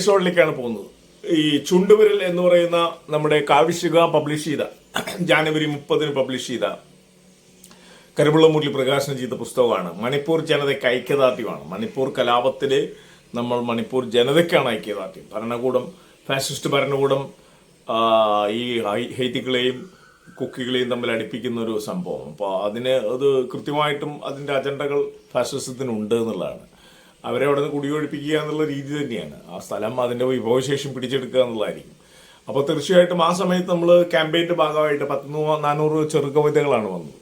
എപ്പിസോഡിലേക്കാണ് പോകുന്നത്. ഈ ചുണ്ടുവിരൽ എന്ന് പറയുന്ന നമ്മുടെ കാവിശിക പബ്ലിഷ് ചെയ്ത ജാനുവരി മുപ്പതിന് പബ്ലിഷ് ചെയ്ത മുരളി പ്രകാശനം ചെയ്ത പുസ്തകമാണ്. മണിപ്പൂർ ജനതയ്ക്ക് ഐക്യദാർഢ്യമാണ്. മണിപ്പൂർ കലാപത്തിൽ നമ്മൾ മണിപ്പൂർ ജനതയ്ക്കാണ് ഐക്യദാർഢ്യം. ഭരണകൂടം ഫാസിസ്റ്റ് ഭരണകൂടം ഈ ഹൈതികളെയും കുക്കികളെയും തമ്മിൽ അടുപ്പിക്കുന്ന ഒരു സംഭവം. അപ്പോൾ അതിന് അത് കൃത്യമായിട്ടും അതിന്റെ അജണ്ടകൾ ഫാസിസത്തിനുണ്ട് എന്നുള്ളതാണ്. അവരെ അവിടെ നിന്ന് കുടിയൊഴിപ്പിക്കുക എന്നുള്ള രീതി തന്നെയാണ്. ആ സ്ഥലം അതിന്റെ വിഭവശേഷം പിടിച്ചെടുക്കുക എന്നുള്ളതായിരിക്കും. അപ്പോൾ തീർച്ചയായിട്ടും ആ സമയത്ത് നമ്മൾ ക്യാമ്പയിന്റെ ഭാഗമായിട്ട് പത്ത് നാനൂറ് ചെറുകവിതകളാണ് വന്നത്.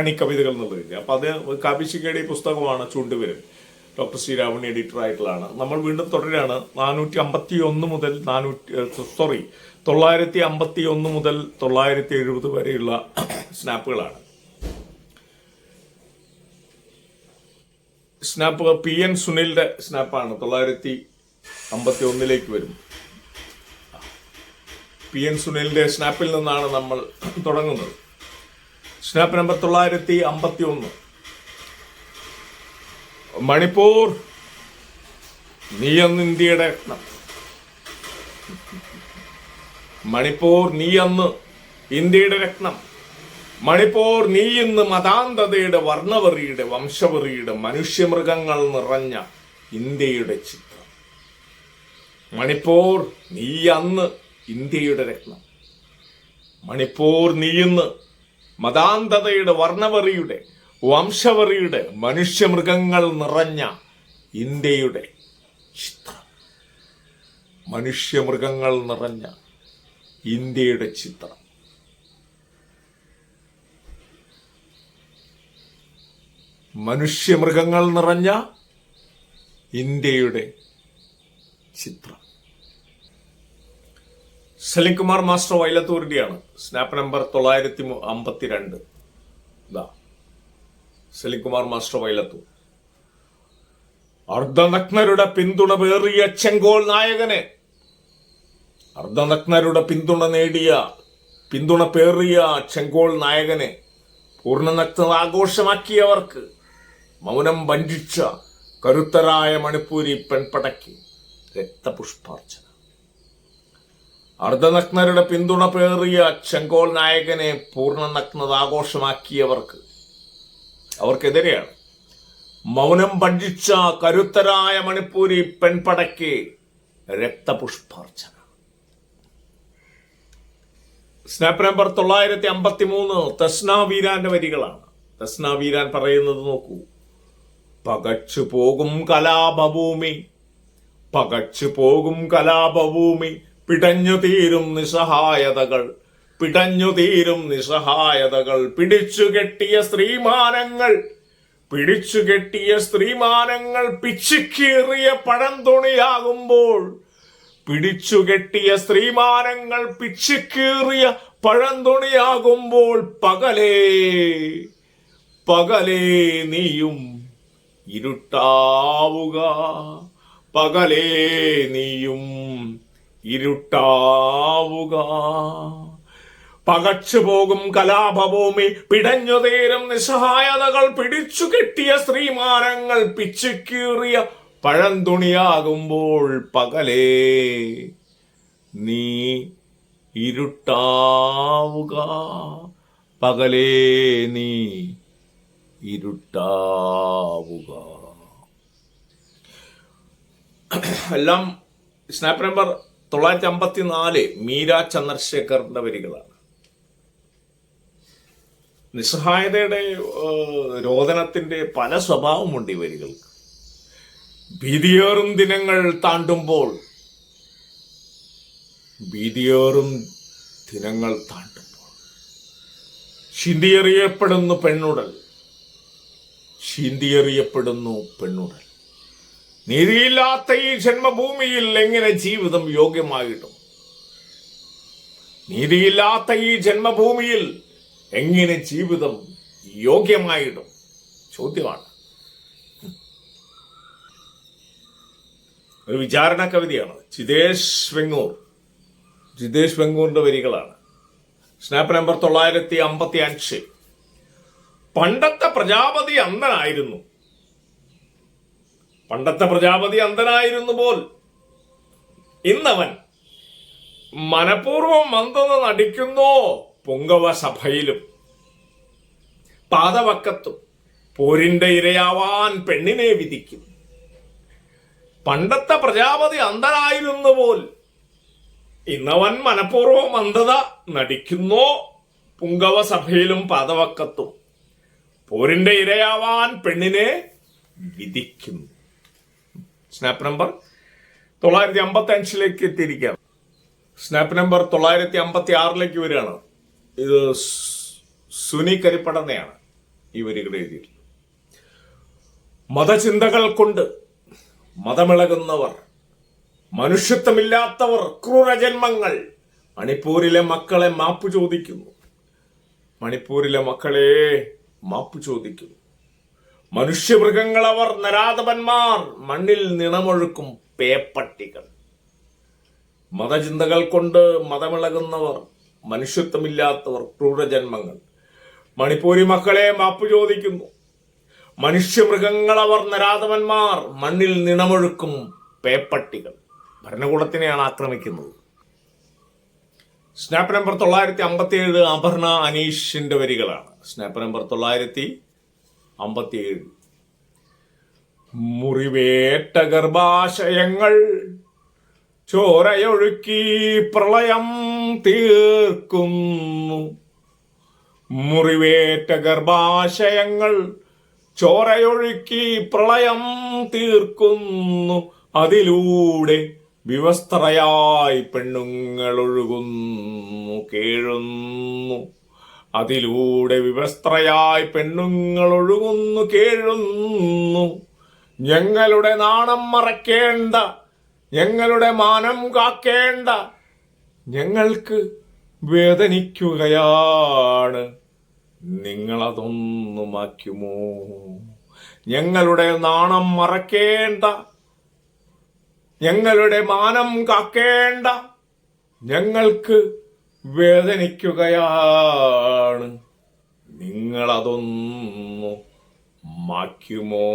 അണിക്കവിതകൾ എന്നുള്ളത് അപ്പോൾ അത് കാപ്പിശിക്കയുടെ പുസ്തകമാണ് ചൂണ്ടുവരും ഡോക്ടർ ശ്രീരാമണി എഡിറ്റർ ആയിട്ടുള്ളതാണ് നമ്മൾ വീണ്ടും തുടരാണ് നാനൂറ്റി അമ്പത്തി ഒന്ന് മുതൽ നാനൂറ്റി സോറി തൊള്ളായിരത്തി അമ്പത്തി ഒന്ന് മുതൽ തൊള്ളായിരത്തി എഴുപത് വരെയുള്ള സ്നാപ്പുകളാണ്. സ്നാപ്പ് പി എൻ സുനിലിന്റെ സ്നാപ്പാണ് തൊള്ളായിരത്തി അമ്പത്തി ഒന്നിലേക്ക് വരും പി എൻ സുനിലിന്റെ സ്നാപ്പിൽ നിന്നാണ് നമ്മൾ തുടങ്ങുന്നത്. സ്നാപ്പ് നമ്പർ തൊള്ളായിരത്തി അമ്പത്തി ഒന്ന് മണിപ്പൂർ നീയന്ന് ഇന്ത്യയുടെ മണിപ്പൂർ നീയന്ന് ഇന്ത്യയുടെ രത്നം. മണിപ്പൂർ നീ മതാന്തതയുടെ വർണവെറിയുടെ വംശവെറിയുടെ മനുഷ്യമൃഗങ്ങൾ നിറഞ്ഞ ഇന്ത്യയുടെ ചിത്രം. മണിപ്പൂർ നീ അന്ന് ഇന്ത്യയുടെ രത്നം. മണിപ്പൂർ നീ മതാന്തതയുടെ വർണവെറിയുടെ വംശവെറിയുടെ മനുഷ്യമൃഗങ്ങൾ നിറഞ്ഞ ഇന്ത്യയുടെ ചിത്രം. മനുഷ്യമൃഗങ്ങൾ നിറഞ്ഞ ഇന്ത്യയുടെ ചിത്രം. മനുഷ്യമൃഗങ്ങൾ നിറഞ്ഞ ഇന്ത്യയുടെ ചിത്രം. സലിംകുമാർ മാസ്റ്റർ വൈലത്തൂരിന്റെയാണ് സ്നാപ്പ് നമ്പർ തൊള്ളായിരത്തി അമ്പത്തിരണ്ട് ഇതാ സലിംകുമാർ മാസ്റ്റർ വൈലത്തൂർ അർദ്ധനഗ്നരുടെ പിന്തുണ പേറിയ ചെങ്കോൾ നായകനെ. അർദ്ധനഗ്നരുടെ പിന്തുണ നേടിയ പിന്തുണ പേറിയ ചെങ്കോൾ നായകനെ പൂർണനഗ്ന ആഘോഷമാക്കിയവർക്ക് മൗനം വഞ്ചിച്ച കരുത്തരായ മണിപ്പൂരി പെൺപടയ്ക്ക് രക്തപുഷ്പാർച്ചന. അർദ്ധനഗ്നരുടെ പിന്തുണ പേറിയ ചെങ്കോൾ നായകനെ പൂർണനഗ്നത ആഘോഷമാക്കിയവർക്ക് അവർക്കെതിരെയാണ്. മൗനം ഭഞ്ജിച്ച കരുത്തരായ മണിപ്പൂരി പെൺപടയ്ക്ക് രക്തപുഷ്പാർച്ചന. സ്നാപ്പ് നമ്പർ തൊള്ളായിരത്തി അമ്പത്തി മൂന്ന് തസ്ന വീരാന്റെ വരികളാണ്. തസ്ന വീരാൻ പറയുന്നത് നോക്കൂ. പകച്ചു പോകും കലാപഭൂമി പകച്ചു പോകും കലാപഭൂമി പിടഞ്ഞു തീരും നിസ്സഹായതകൾ പിടഞ്ഞു തീരും നിസ്സഹായതകൾ. പിടിച്ചു കെട്ടിയ സ്ത്രീമാനങ്ങൾ പിടിച്ചു കെട്ടിയ സ്ത്രീമാനങ്ങൾ പിച്ചിക്കീറിയ പഴന്തുണിയാകുമ്പോൾ പിടിച്ചു കെട്ടിയ സ്ത്രീമാനങ്ങൾ പിച്ചിക്കീറിയ പഴന്തുണിയാകുമ്പോൾ പകലേ പകലേ നീയും ഇരുട്ടാവുക. പകലേ നീയും ഇരുട്ടാവുക. പകച്ചുപോകും കലാപഭൂമി പിടഞ്ഞു തീരും നിസ്സഹായതകൾ പിടിച്ചു കെട്ടിയ സ്ത്രീമാനങ്ങൾ പിച്ചുകീറിയ പഴന്തുണിയാകുമ്പോൾ പകലേ നീ ഇരുട്ടാവുക. പകലേ നീ ഇരുട്ടാവുക. എല്ലാം സ്നാപ്പ് നമ്പർ തൊള്ളായിരത്തി അമ്പത്തി നാല് മീര ചന്ദ്രശേഖറിന്റെ വരികളാണ്. നിസ്സഹായതയുടെ രോദനത്തിന്റെ പല സ്വഭാവമുണ്ട് ഈ വരികൾക്ക്. ഭീതിയേറും ദിനങ്ങൾ താണ്ടുമ്പോൾ ഭീതിയേറും ദിനങ്ങൾ താണ്ടുമ്പോൾ. ചിന്തിയെറിയപ്പെടുന്നു പെണ്ണുടൽ ചിന്തിയെറിയപ്പെടുന്നു പെണ്ണുടൽ നീതിയില്ലാത്ത ഈ ജന്മഭൂമിയിൽ എങ്ങനെ ജീവിതം യോഗ്യമായിടും നീതിയില്ലാത്ത ഈ ജന്മഭൂമിയിൽ എങ്ങനെ ജീവിതം യോഗ്യമായിടും ചോദ്യമാണ്. ഒരു വിചാരണ കവിതയാണ്. ജിതേഷ് വെങ്ങൂർ. ജിതേഷ് വെങ്ങൂറിന്റെ വരികളാണ്. സ്നാപ്പ് നമ്പർ തൊള്ളായിരത്തി അമ്പത്തി അഞ്ച് പണ്ടത്തെ പ്രജാപതി അന്ധനായിരുന്നു. പണ്ടത്തെ പ്രജാപതി അന്ധനായിരുന്നു പോൽ. ഇന്നവൻ മനഃപൂർവം മന്ദത നടിക്കുന്നു പൊങ്കവ സഭയിലും. പാതവക്കത്തും പോരിന്റെ ഇരയാവാൻ പെണ്ണിനെ വിധിക്കും. പണ്ടത്തെ പ്രജാപതി അന്ധനായിരുന്നു പോൽ. ഇന്നവൻ മനഃപൂർവം മന്ദത നടിക്കുന്നു പുങ്കവ സഭയിലും പാതവക്കത്തും. പോരിന്റെ ഇരയാവാൻ പെണ്ണിനെ വിധിക്കും. സ്നാപ്പ് നമ്പർ തൊള്ളായിരത്തി അമ്പത്തി അഞ്ചിലേക്ക് എത്തിയിരിക്കുകയാണ്. സ്നാപ്പ് നമ്പർ തൊള്ളായിരത്തി അമ്പത്തി ആറിലേക്ക് വരികയാണ്. ഇത് സുനി കരിപ്പടന്നയാണ് ഈ വരികൾ എഴുതിയിട്ടുള്ളത്. മതചിന്തകൾ കൊണ്ട് മതമിളകുന്നവർ മനുഷ്യത്വമില്ലാത്തവർ ക്രൂരജന്മങ്ങൾ മണിപ്പൂരിലെ മക്കളെ മാപ്പ് ചോദിക്കുന്നു. മണിപ്പൂരിലെ മക്കളെ മാപ്പ് ചോദിക്കുന്നു. മനുഷ്യമൃഗങ്ങളവർ നരാധപന്മാർ. മണ്ണിൽ നിണമൊഴുക്കും പേപ്പട്ടികൾ. മതചിന്തകൾ കൊണ്ട് മതമിളകുന്നവർ മനുഷ്യത്വമില്ലാത്തവർ ക്രൂരജന്മങ്ങൾ. മണിപ്പൂരി മക്കളെ മാപ്പ് ചോദിക്കുന്നു. മനുഷ്യമൃഗങ്ങൾ അവർ നരാധവന്മാർ മണ്ണിൽ നിണമൊഴുക്കും പേപ്പട്ടികൾ. ഭരണകൂടത്തിനെയാണ് ആക്രമിക്കുന്നത്. സ്നാപ്പ് നമ്പർ തൊള്ളായിരത്തി അമ്പത്തി ഏഴ് അപർണ അനീഷിന്റെ വരികളാണ്. സ്നാപ്പ് നമ്പർ തൊള്ളായിരത്തി അമ്പത്തി ഏഴ് മുറിവേറ്റ ഗർഭാശയങ്ങൾ ചോരയൊഴുക്കി പ്രളയം തീർക്കുന്നു. മുറിവേറ്റ ഗർഭാശയങ്ങൾ ചോരയൊഴുക്കി പ്രളയം തീർക്കുന്നു. അതിലൂടെ വിവസ്ത്രയായി പെണ്ണുങ്ങൾ ഒഴുകുന്നു കേഴുന്നു. അതിലൂടെ വിവസ്ത്രയായി പെണ്ണുങ്ങൾ ഒഴുകുന്നു കേഴുന്നു. ഞങ്ങളുടെ നാണം മറക്കേണ്ട ഞങ്ങളുടെ മാനം കാക്കേണ്ട ഞങ്ങൾക്ക് വേദനിക്കുകയാണ്. നിങ്ങളതൊന്നുമാക്കുമോ? ഞങ്ങളുടെ നാണം മറക്കേണ്ട ഞങ്ങളുടെ മാനം കാക്കേണ്ട. ഞങ്ങൾക്ക് വേദനിക്കുകയാണ്. നിങ്ങളതൊന്നു മാക്കുമോ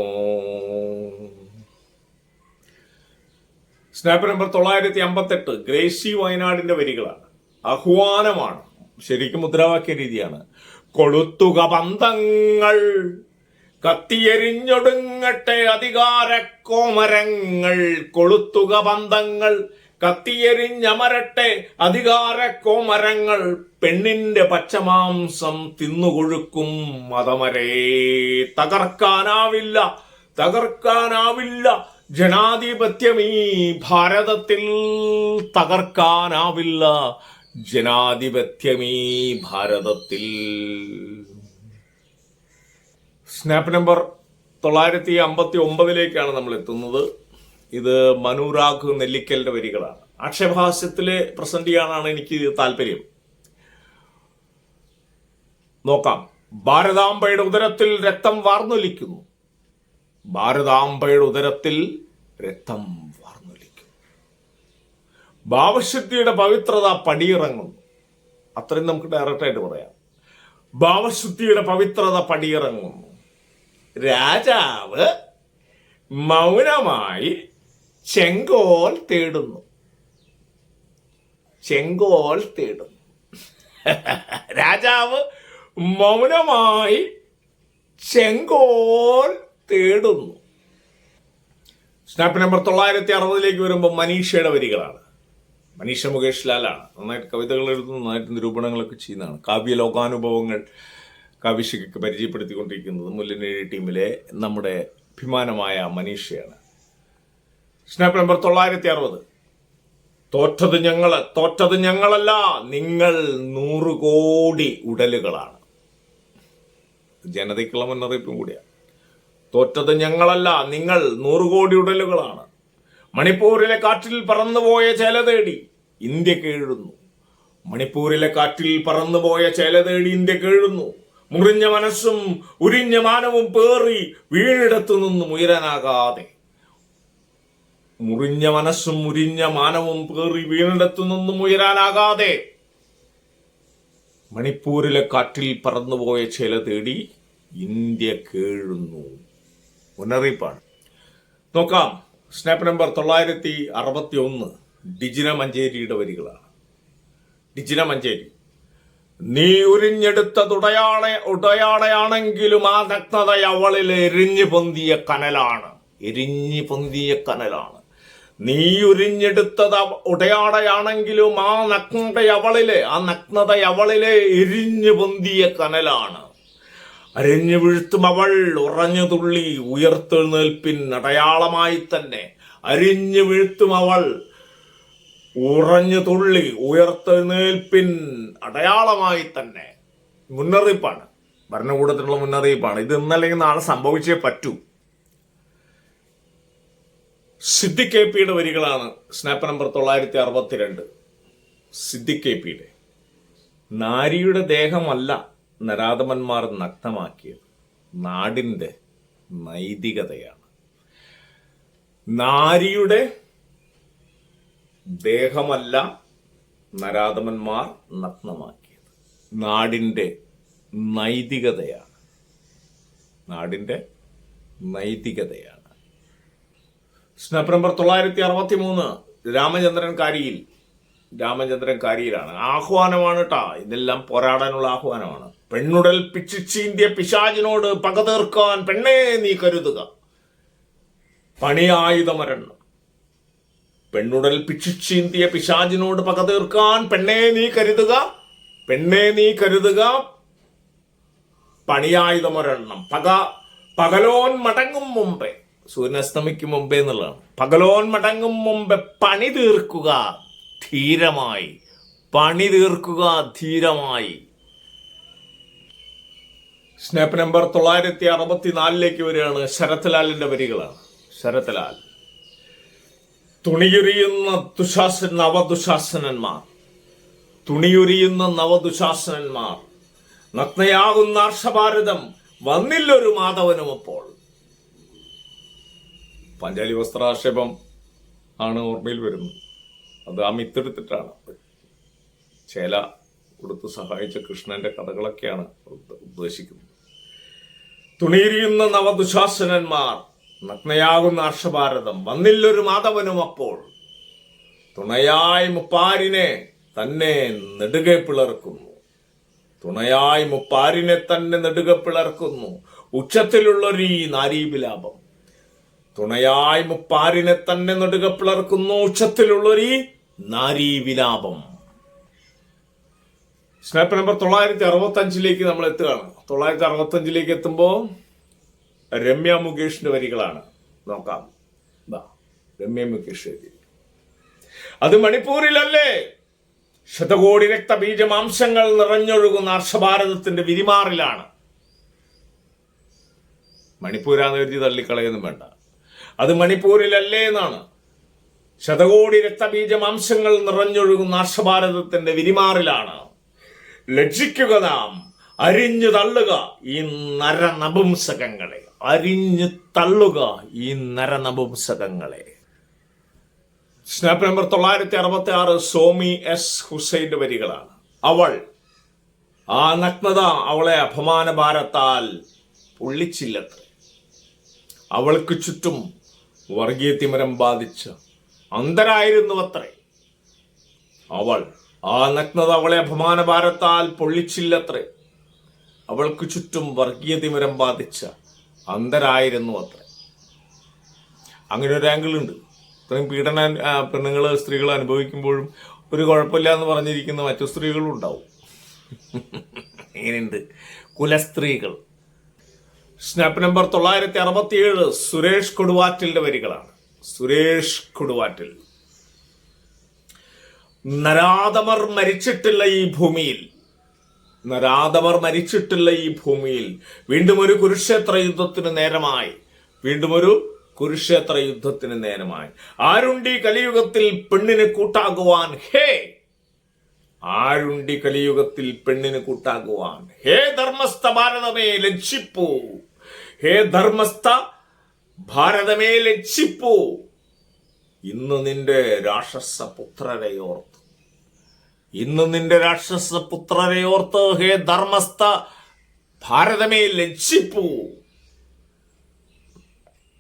സ്നാപ്പ് നമ്പർ തൊള്ളായിരത്തി അമ്പത്തെട്ട് ഗ്രേസി വയനാടിന്റെ വരികളാണ്. ആഹ്വാനമാണ്. ശരിക്കും മുദ്രാവാക്യ രീതിയാണ് കൊളുത്തുക പന്തങ്ങൾ കത്തിയെരിഞ്ഞൊടുങ്ങട്ടെ അധികാര കോമരങ്ങൾ കൊളുത്തുക ബന്ധങ്ങൾ കത്തിയെരിഞ്ഞമരട്ടെ അധികാര കോമരങ്ങൾ പെണ്ണിന്റെ പച്ചമാംസം തിന്നുകൊഴുക്കും മതമരേ. തകർക്കാനാവില്ല തകർക്കാനാവില്ല ജനാധിപത്യം ഈ ഭാരതത്തിൽ തകർക്കാനാവില്ല ജനാധിപത്യം ഈ ഭാരതത്തിൽ. സ്നാപ്പ് നമ്പർ തൊള്ളായിരത്തി അമ്പത്തി ഒമ്പതിലേക്കാണ് നമ്മൾ എത്തുന്നത് ഇത് മനുരാഗ് നെല്ലിക്കലിന്റെ വരികളാണ്. ആക്ഷേപഹാസ്യത്തിലെ പ്രസന്റ് ചെയ്യാനാണ് എനിക്ക് താല്പര്യം. നോക്കാം. ഭാരതാംബയുടെ ഉദരത്തിൽ രക്തം വാർന്നൊലിക്കുന്നു. ഭാരതാംബയുടെ ഉദരത്തിൽ രക്തം വാർന്നൊലിക്കുന്നു. ഭാവശുദ്ധിയുടെ പവിത്രത പടിയിറങ്ങുന്നു. അത്രയും നമുക്ക് ഡയറക്റ്റായിട്ട് പറയാം. ഭാവശുദ്ധിയുടെ പവിത്രത പടിയിറങ്ങുന്നു. രാജാവ് മൗനമായി ചെങ്കോൽ തേടുന്നു. ചെങ്കോൽ തേടുന്നു. രാജാവ് മൗനമായി ചെങ്കോൽ തേടുന്നു. സ്നാപ്പ് നമ്പർ തൊള്ളായിരത്തി അറുപതിലേക്ക് വരുമ്പോൾ മനീഷയുടെ വരികളാണ്. മനീഷ മുകേഷ് ലാലാണ്. നന്നായിട്ട് കവിതകൾ എഴുതുന്നു നന്നായിട്ട് നിരൂപണങ്ങളൊക്കെ ചെയ്യുന്നതാണ്. കാവ്യ ലോകാനുഭവങ്ങൾ കാവ്യശിക്ക് പരിചയപ്പെടുത്തിക്കൊണ്ടിരിക്കുന്നത് മുല്ലനേഴി ടീമിലെ നമ്മുടെ അഭിമാനമായ മനീഷയാണ്. സ്നാപ്പ് നമ്പർ തൊള്ളായിരത്തി അറുപത് തോറ്റത് ഞങ്ങൾ തോറ്റത് ഞങ്ങളല്ല നിങ്ങൾ നൂറ് കോടി ഉടലുകളാണ്. ജനതയ്ക്കുള്ള മുന്നറിയിപ്പും കൂടിയാണ് തോറ്റത് ഞങ്ങളല്ല നിങ്ങൾ നൂറ് കോടി ഉടലുകളാണ്. മണിപ്പൂരിലെ കാറ്റിൽ പറന്നുപോയ ചേല തേടി ഇന്ത്യ കേഴുന്നു. മണിപ്പൂരിലെ കാറ്റിൽ പറന്നുപോയ ചേല തേടി ഇന്ത്യ കേഴുന്നു. മുറിഞ്ഞ മനസ്സും ഉരിഞ്ഞ മാനവും പേറി വീണിടത്തു നിന്നും ഉയരാനാകാതെ. മുറിഞ്ഞ മനസ്സും മുരിഞ്ഞ മാനവും പേറി വീണിടത്തു നിന്നും ഉയരാനാകാതെ. മണിപ്പൂരിലെ കാറ്റിൽ പറന്നുപോയ ചില തേടി ഇന്ത്യ കേഴുന്നു. മുന്നറിയിപ്പാണ്. നോക്കാം. സ്നാപ്പ് നമ്പർ തൊള്ളായിരത്തി അറുപത്തി ഒന്ന് ഡിജിന മഞ്ചേരിയുടെ വരികളാണ്. ഡിജിന മഞ്ചേരി. നീ ഉരിഞ്ഞെടുത്ത ഉടയാളെ ഉടയാളയാണെങ്കിലും ആ നഗ്നത അവളിൽ എരിഞ്ഞു പൊന്തിയ കനലാണ്. എരിഞ്ഞു പൊന്തിയ കനലാണ്. നീ ഉരിഞ്ഞെടുത്തത് ഉടയാടയാണെങ്കിലും ആ നഗ്നത അവളിലെ ആ നഗ്നത അവളിലെ എരിഞ്ഞു പൊന്തിയ കനലാണ്. അരഞ്ഞു വീഴ്ത്തും അവൾ ഉറഞ്ഞു തുള്ളി ഉയർത്തെഴുന്നേൽപ്പിൻ അടയാളമായി തന്നെ. അരിഞ്ഞു വീഴ്ത്തും അവൾ ഉറഞ്ഞു തുള്ളി ഉയർത്തെഴുന്നേൽപ്പിൻ അടയാളമായി തന്നെ. മുന്നറിയിപ്പാണ്. ഭരണകൂടത്തിനുള്ള മുന്നറിയിപ്പാണ്. ഇത് ഇന്നല്ലെങ്കിൽ നാളെ സംഭവിച്ചേ പറ്റൂ. സിദ്ധി കെ പിയുടെ വരികളാണ് സ്നാപ്പ് നമ്പർ തൊള്ളായിരത്തി അറുപത്തിരണ്ട് സിദ്ദിഖ് കെ പിയുടെ നാരിയുടെ ദേഹമല്ല നരാധമന്മാർ നഗ്നമാക്കിയത്. നാടിന്റെ നൈതികതയാണ്. നാരിയുടെ ദേഹമല്ല നരാധമന്മാർ നഗ്നമാക്കിയത്. നാടിന്റെ നൈതികതയാണ്. നാടിന്റെ നൈതികതയാണ്. സ്നാപ്പ് നമ്പർ തൊള്ളായിരത്തി അറുപത്തി മൂന്ന് രാമചന്ദ്രൻ കാരിയിൽ രാമചന്ദ്രൻ കാരിയിലാണ് ആഹ്വാനമാണ് കേട്ടാ ഇതെല്ലാം പോരാടാനുള്ള ആഹ്വാനമാണ്. പെണ്ണുടൽ പിച്ചിച്ചീന്തിയ പിശാചിനോട് പക തീർക്കാൻ പെണ്ണേ നീ കരുതുക. പണിയായുധമരണം. പെണ്ണുടൽ പിച്ചിച്ചീന്തിയ പിശാചിനോട് പക തീർക്കാൻ പെണ്ണെ നീ കരുതുക പെണ്ണെ നീ കരുതുക. പണിയായുധമൊരെണ്ണം. പക പകലോൻ മടങ്ങും മുമ്പേ. സൂര്യനസ്തമിക്കും മുമ്പേ എന്നുള്ളതാണ്. പകലോൻ മടങ്ങും മുമ്പേ പണി തീർക്കുക ധീരമായി. പണി തീർക്കുക ധീരമായി. സ്നാപ്പ് നമ്പർ തൊള്ളായിരത്തി അറുപത്തിനാലിലേക്ക് വരികയാണ് ശരത്ലാലിന്റെ വരികളാണ് ശരത്ലാൽ. തുണിയുരിയുന്ന തുശാസൻ നവദുശാസനന്മാർ. തുണിയുരിയുന്ന നവദുശാസനന്മാർ. നഗ്നയാകുന്ന ഹർഷഭാരതം വന്നില്ലൊരു മാധവനും അപ്പോൾ പഞ്ചാലി വസ്ത്രാക്ഷേപം ആണ് ഓർമ്മയിൽ വരുന്നത്. അത് ആ മിത്തെടുത്തിട്ടാണ്. ചേല കൊടുത്ത് സഹായിച്ച കൃഷ്ണന്റെ കഥകളൊക്കെയാണ് ഉദ്ദ- ഉദ്ദേശിക്കുന്നത്. തുണിയിരിയുന്ന നവദുശാസനന്മാർ നഗ്നയാകുന്ന അർഷഭാരതം വന്നില്ലൊരു മാധവനും അപ്പോൾ. തുണയായി മുപ്പാരിനെ തന്നെ നെടുകെ പിളർക്കുന്നു. തുണയായി മുപ്പാരിനെ തന്നെ നെടുകെ പിളർക്കുന്നു. ഉച്ചത്തിലുള്ളൊരു ഈ നാരീവിലാപം. തുണയായി മുപ്പാരിനെ തന്നെ നെടുകെ പിളർക്കുന്നു. ഉച്ചത്തിലുള്ളൊരു നാരീവിലാപം. സ്നാപ്പ് നമ്പർ തൊള്ളായിരത്തി അറുപത്തി അഞ്ചിലേക്ക് നമ്മൾ എത്തുകയാണ് തൊള്ളായിരത്തി അറുപത്തി അഞ്ചിലേക്ക് എത്തുമ്പോൾ രമ്യ മുകേഷിന്റെ വരികളാണ്. നോക്കാം. രമ്യ മുകേഷ് എഴുതി. അത് മണിപ്പൂരിലല്ലേ? ശതകോടി രക്തബീജമാംശങ്ങൾ നിറഞ്ഞൊഴുകുന്ന ഹർഷഭാരതത്തിന്റെ വിരിമാറിലാണ്. മണിപ്പൂരാന്ന് കരുതി തള്ളിക്കളയൊന്നും വേണ്ട. അത് മണിപ്പൂരിലല്ലേ എന്നാണ്. ശതകോടി രക്തബീജമാംശങ്ങൾ നിറഞ്ഞൊഴുകുന്ന ഹർഷഭാരതത്തിന്റെ വിരിമാറിലാണ്. ലജ്ജിക്കുക നാം അരിഞ്ഞു തള്ളുക ഈ നരനപുംസകങ്ങളെ. അരിഞ്ഞു തള്ളുക ഈ നരനപുംസകങ്ങളെ. സ്നാപ്പ് നമ്പർ തൊള്ളായിരത്തി അറുപത്തി ആറ് സോമി എസ് ഹുസൈന്റെ വരികളാണ്. അവൾ ആ നഗ്നത അവളെ അപമാനഭാരത്താൽ പൊള്ളിച്ചില്ലത്ര. അവൾക്ക് ചുറ്റും വർഗീയ തിമരം ബാധിച്ച് അന്തരായിരുന്നു അത്രേ അവൾ ആ നഗ്നത അവളെ അപമാനഭാരത്താൽ പൊള്ളിച്ചില്ലത്രേ. അവൾക്ക് ചുറ്റും വർഗീയ തിമരം ബാധിച്ച അന്തരായിരുന്നു അത്ര. അങ്ങനെ ഒരു ആംഗിൾ ഉണ്ട്. ഇത്രയും പീഡന പെണ്ണുങ്ങൾ സ്ത്രീകൾ അനുഭവിക്കുമ്പോഴും ഒരു കുഴപ്പമില്ല എന്ന് പറഞ്ഞിരിക്കുന്ന മറ്റു സ്ത്രീകളും ഉണ്ടാവും. ഇങ്ങനെയുണ്ട്. കുലസ്ത്രീകൾ. സ്നാപ്പ് നമ്പർ തൊള്ളായിരത്തി അറുപത്തിയേഴ് സുരേഷ് കൊടുവാറ്റിലിന്റെ വരികളാണ്. സുരേഷ് കൊടുവാറ്റിൽ. നരാധമർ മരിച്ചിട്ടില്ല ഈ ഭൂമിയിൽ. നരാധമർ മരിച്ചിട്ടില്ല ഈ ഭൂമിയിൽ. വീണ്ടും ഒരു കുരുക്ഷേത്ര യുദ്ധത്തിന് നേരമായി. വീണ്ടും ഒരു കുരുക്ഷേത്ര യുദ്ധത്തിന് നേരമായി. ആരുണ്ടി കലിയുഗത്തിൽ പെണ്ണിന് കൂട്ടാകുവാൻ? ഹേ! ആരുണ്ടി കലിയുഗത്തിൽ പെണ്ണിന് കൂട്ടാകുവാൻ? ഹേ ധർമ്മസ്ഥ ഭാരതമേ ലക്ഷിപ്പൂ ഹേ ധർമ്മസ്ഥ ഭാരതമേ ലക്ഷിപ്പൂ ഇന്ന് നിന്റെ രാക്ഷസ പുത്രരെ ഓർത്ത് ഇന്ന് നിന്റെ രാക്ഷസ പുത്രരെ ഓർത്ത് ഹേ ധർമ്മസ്ഥ ഭാരതമേ ലജ്ജിപ്പൂ.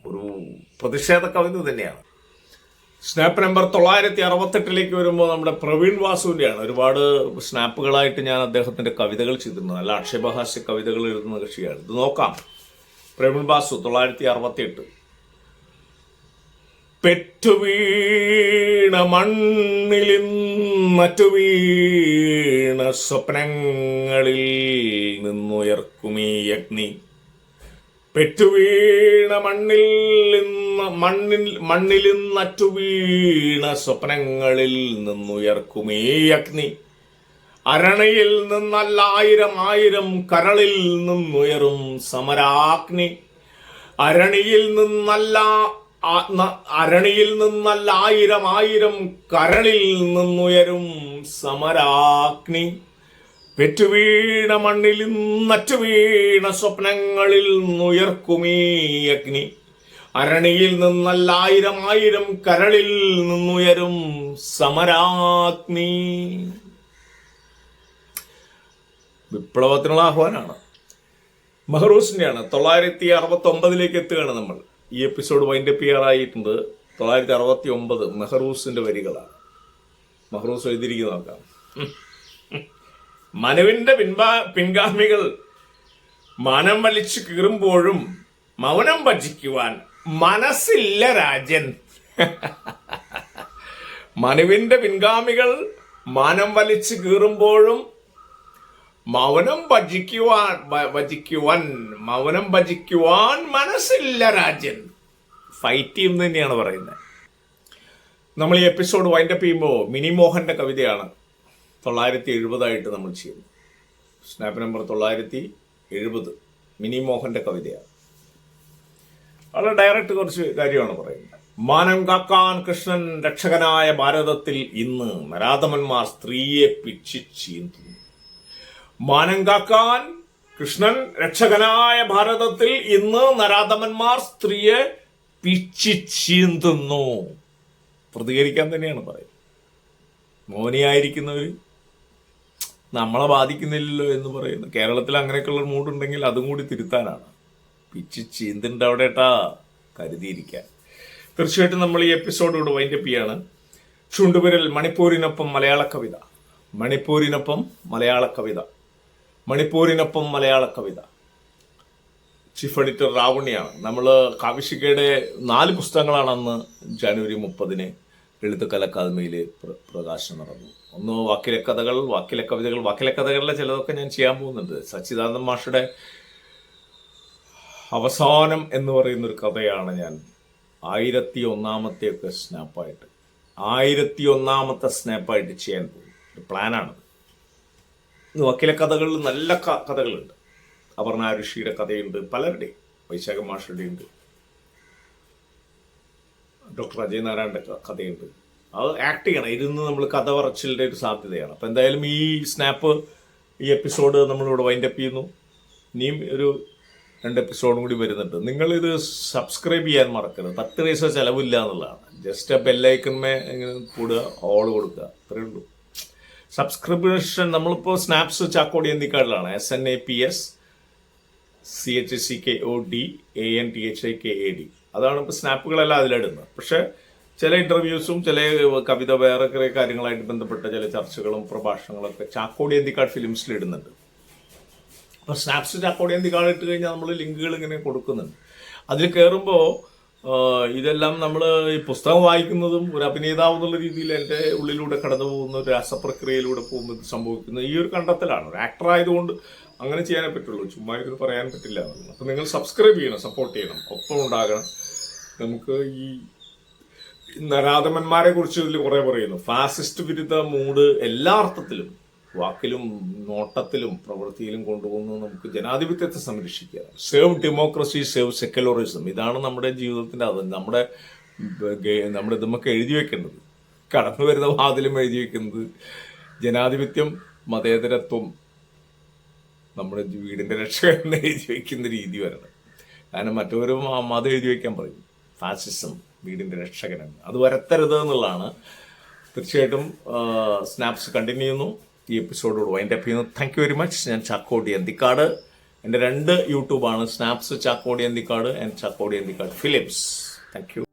ഒരു പ്രതിഷേധ കവിത തന്നെയാണ്. സ്നാപ്പ് നമ്പർ തൊള്ളായിരത്തി അറുപത്തെട്ടിലേക്ക് വരുമ്പോൾ നമ്മുടെ പ്രവീൺ വാസുവിന്റെയാണ് ഒരുപാട് സ്നാപ്പുകളായിട്ട് ഞാൻ അദ്ദേഹത്തിന്റെ കവിതകൾ ചെയ്തിരുന്നു നല്ല ആക്ഷേപഹാസ്യ കവിതകൾ എഴുതുന്ന കക്ഷിയാണ്. ഇത് നോക്കാം. പ്രവീൺ വാസു തൊള്ളായിരത്തി അറുപത്തി എട്ട് പെറ്റുവീണ മറ്റു വീണ സ്വപ്നങ്ങളിൽ നിന്നുയർക്കുമീ അഗ്നി. പെറ്റുവീണ മണ്ണിൽ നിന്ന് മണ്ണിൽ മണ്ണിലും നറ്റു വീണ സ്വപ്നങ്ങളിൽ നിന്നുയർക്കുമീ അഗ്നി. അരണയിൽ നിന്നല്ല ആയിരം ആയിരം കരളിൽ നിന്നുയരും സമരാഗ്നി. അരണിയിൽ നിന്നല്ല അരണിയിൽ നിന്നല്ല ആയിരം ആയിരം കരളിൽ നിന്നുയരും സമരാഗ്നി. പെറ്റുവീണ മണ്ണിൽ നറ്റു വീണ സ്വപ്നങ്ങളിൽ നിന്നുയർക്കുമീ അഗ്നി. അരണിയിൽ നിന്നല്ല ആയിരം ആയിരം കരളിൽ നിന്നുയരും സമരാഗ്നി. വിപ്ലവത്തിനുള്ള ആഹ്വാനാണ്. മെഹറൂസിന്റെയാണ്. തൊള്ളായിരത്തി അറുപത്തി ഒമ്പതിലേക്ക് എത്തുകയാണ് നമ്മൾ. ഈ എപ്പിസോഡ് വൈൻഡപ്പ് ചെയ്യാറായിട്ടുണ്ട്. തൊള്ളായിരത്തി അറുപത്തി ഒമ്പത് മെഹറൂസിന്റെ വരികളാണ്. മെഹറൂസ് എഴുതിയിരിക്കുന്ന നോക്കാം മനുവിന്റെ പിൻപാ പിൻഗാമികൾ മനം വലിച്ചു കീറുമ്പോഴും മൗനം ഭജിക്കുവാൻ മനസ്സില്ല രാജൻ. മനുവിന്റെ പിൻഗാമികൾ മാനം വലിച്ചു കീറുമ്പോഴും മൗനം ഭജിക്കുവാൻ ഭജിക്കുവാൻ മൗനം ഭജിക്കുവാൻ മനസ്സില്ല രാജൻ. ഫൈറ്റ് ടീം തന്നെയാണ് പറയുന്നത്. നമ്മൾ ഈ എപ്പിസോഡ് വൈൻഡപ്പ് ചെയ്യുമ്പോൾ മിനി മോഹന്റെ കവിതയാണ് തൊള്ളായിരത്തി എഴുപതായിട്ട് നമ്മൾ ചെയ്യുന്നത്. സ്നാപ്പ് നമ്പർ തൊള്ളായിരത്തി എഴുപത് മിനി മോഹന്റെ കവിതയാണ്. വളരെ ഡയറക്റ്റ് കുറച്ച് കാര്യമാണ് പറയുന്നത്. മാനം കാക്കാൻ കൃഷ്ണൻ രക്ഷകനായ ഭാരതത്തിൽ ഇന്ന് നരാധമന്മാർ സ്ത്രീയെ പിച്ചി ചീന്തുന്നു മാനം കാക്കാൻ കൃഷ്ണൻ രക്ഷകനായ ഭാരതത്തിൽ ഇന്ന് നരാധമന്മാർ സ്ത്രീയെ പിച്ചി ചീന്തുന്നു പ്രതികരിക്കാൻ തന്നെയാണ് പറയുന്നത്. മോനിയായിരിക്കുന്നവർ നമ്മളെ ബാധിക്കുന്നില്ലല്ലോ എന്ന് പറയുന്നു. കേരളത്തിൽ അങ്ങനെയൊക്കെയുള്ള മൂടുണ്ടെങ്കിൽ അതും കൂടി തിരുത്താനാണ്. പിച്ച് ചീന്തിന്റെ അവിടെ ഏട്ടാ കരുതിയിരിക്കാൻ. തീർച്ചയായിട്ടും നമ്മൾ ഈ എപ്പിസോഡ് ഇവിടെ വൈൻഡപ്പ് ചെയ്യാണ്. ചുണ്ടുവിരൽ മണിപ്പൂരിനൊപ്പം മലയാള കവിത. മണിപ്പൂരിനൊപ്പം മലയാള കവിത. മണിപ്പൂരിനൊപ്പം മലയാള കവിത. ചീഫ് എഡിറ്റർ റാവണിയാണ് നമ്മൾ കാവിശികയുടെ നാല് പുസ്തകങ്ങളാണ് അന്ന് ജനുവരി മുപ്പതിന് എഴുത്തുക്കല അക്കാദമിയിൽ പ്ര- പ്രകാശനം നടന്നു ഒന്ന് വാക്കിലെ കഥകൾ വാക്കിലെ കവിതകൾ വാക്കിലെ കഥകളിലെ ചിലതൊക്കെ ഞാൻ ചെയ്യാൻ പോകുന്നുണ്ട്. സച്ചിദാനന്ദ മാഷയുടെ അവസാനം എന്ന് പറയുന്ന ഒരു കഥയാണ് ഞാൻ ആയിരത്തി ഒന്നാമത്തെയൊക്കെ സ്നാപ്പായിട്ട് ആയിരത്തി ഒന്നാമത്തെ സ്നാപ്പായിട്ട് ചെയ്യാൻ പോകും ഒരു പ്ലാനാണ് വക്കീല കഥകളിൽ നല്ല കഥകളുണ്ട്. അപർണ ഋഷിയുടെ കഥയുണ്ട് പലരുടെയും വൈശാഖ മാഷയുടെ ഉണ്ട് ഡോക്ടർ അജയ് നാരായണന്റെ കഥയുണ്ട്. അത് ആക്ട് ചെയ്യണം. ഇരുന്ന് നമ്മൾ കഥ പറച്ചിലിന്റെ ഒരു സാധ്യതയാണ്. അപ്പം എന്തായാലും ഈ സ്നാപ്പ് ഈ എപ്പിസോഡ് നമ്മളിവിടെ വൈൻഡപ്പ് ചെയ്യുന്നു. ഇനിയും ഒരു രണ്ട് എപ്പിസോഡും കൂടി വരുന്നുണ്ട്. ഇത് സബ്സ്ക്രൈബ് ചെയ്യാൻ മറക്കരുത്. പത്ത് പൈസ ചിലവില്ല എന്നുള്ളതാണ്. ജസ്റ്റ് ആ ബെല്ലൈക്കൺമേ ഇങ്ങനെ കൂടുക ഓൾ കൊടുക്കുക. അത്രയേ ഉള്ളൂ. സബ്സ്ക്രിപ്ഷൻ നമ്മളിപ്പോൾ snaps Chakkodi എന്തിക്കാടിലാണ് S N A P S C H C K O D A N T H I K A D അതാണ് ഇപ്പോൾ സ്നാപ്പുകളെല്ലാം അതിലിടുന്നത്. പക്ഷേ ചില ഇന്റർവ്യൂസും ചില കവിത വേറെ കുറേ കാര്യങ്ങളായിട്ട് ബന്ധപ്പെട്ട ചില ചർച്ചകളും പ്രഭാഷണങ്ങളൊക്കെ ചാക്കോടി എന്തിക്കാട് ഫിലിംസിൽ ഇടുന്നുണ്ട്. അപ്പോൾ സ്നാപ്സ് ചാക്കോടി എന്തിക്കാട് ഇട്ട് കഴിഞ്ഞാൽ നമ്മൾ ലിങ്കുകൾ ഇങ്ങനെ കൊടുക്കുന്നുണ്ട്. അതിൽ കയറുമ്പോൾ ഇതെല്ലാം നമ്മൾ ഈ പുസ്തകം വായിക്കുന്നതും ഒരു അഭിനേതാവ് എന്നുള്ള രീതിയിൽ എന്റെ ഉള്ളിലൂടെ കടന്നു പോകുന്ന ഒരു രാസപ്രക്രിയയിലൂടെ പോകുമ്പോൾ സംഭവിക്കുന്നത് ഈ ഒരു കണ്ടെത്തലാണ്. ഒരു ആക്ടർ ആയതുകൊണ്ട് അങ്ങനെ ചെയ്യാനേ പറ്റുള്ളൂ. ചുമ്മാ ഇത് പറയാൻ പറ്റില്ല അപ്പം നിങ്ങൾ സബ്സ്ക്രൈബ് ചെയ്യണം സപ്പോർട്ട് ചെയ്യണം. ഒപ്പം ഉണ്ടാകണം. നമുക്ക് ഈ നരാധമന്മാരെ കുറിച്ച് ഇതിൽ കുറെ പറയുന്നു. ഫാസിസ്റ്റ് വിരുദ്ധ മൂഡ് എല്ലാ അർത്ഥത്തിലും വാക്കിലും നോട്ടത്തിലും പ്രവൃത്തിയിലും കൊണ്ടുപോകുന്നത് നമുക്ക് ജനാധിപത്യത്തെ സംരക്ഷിക്കുക. സേവ് ഡെമോക്രസി സേവ് സെക്യുലറിസം ഇതാണ് നമ്മുടെ ജീവിതത്തിന്റെ അത്. നമ്മുടെ നമ്മുടെ നമുക്ക് എഴുതി വെക്കേണ്ടത്. കടന്നു വരുന്ന വാതിലും എഴുതി വെക്കുന്നത് ജനാധിപത്യം മതേതരത്വം നമ്മുടെ വീടിന്റെ രക്ഷകൻ എഴുതി വയ്ക്കുന്ന രീതി വരണം. കാരണം മറ്റൊരു മതം എഴുതി വയ്ക്കാൻ പറയും. ഫാസിസം വീടിന്റെ രക്ഷകനാണ് അത് വരത്തരുത് എന്നുള്ളതാണ്. തീർച്ചയായിട്ടും സ്നാപ്സ് കണ്ടിന്യൂ ചെയ്യുന്നു. ഈ എപ്പിസോഡോട് വൈൻഡ് അപ്പ് ചെയ്യുന്നു. താങ്ക് യു വെരി മച്ച് ഞാൻ ചാക്കോടി അന്തിക്കാട്. എന്റെ രണ്ട് യൂട്യൂബാണ് snaps Chakkodi Anthikad and Chakkodi Anthikad Philips thank you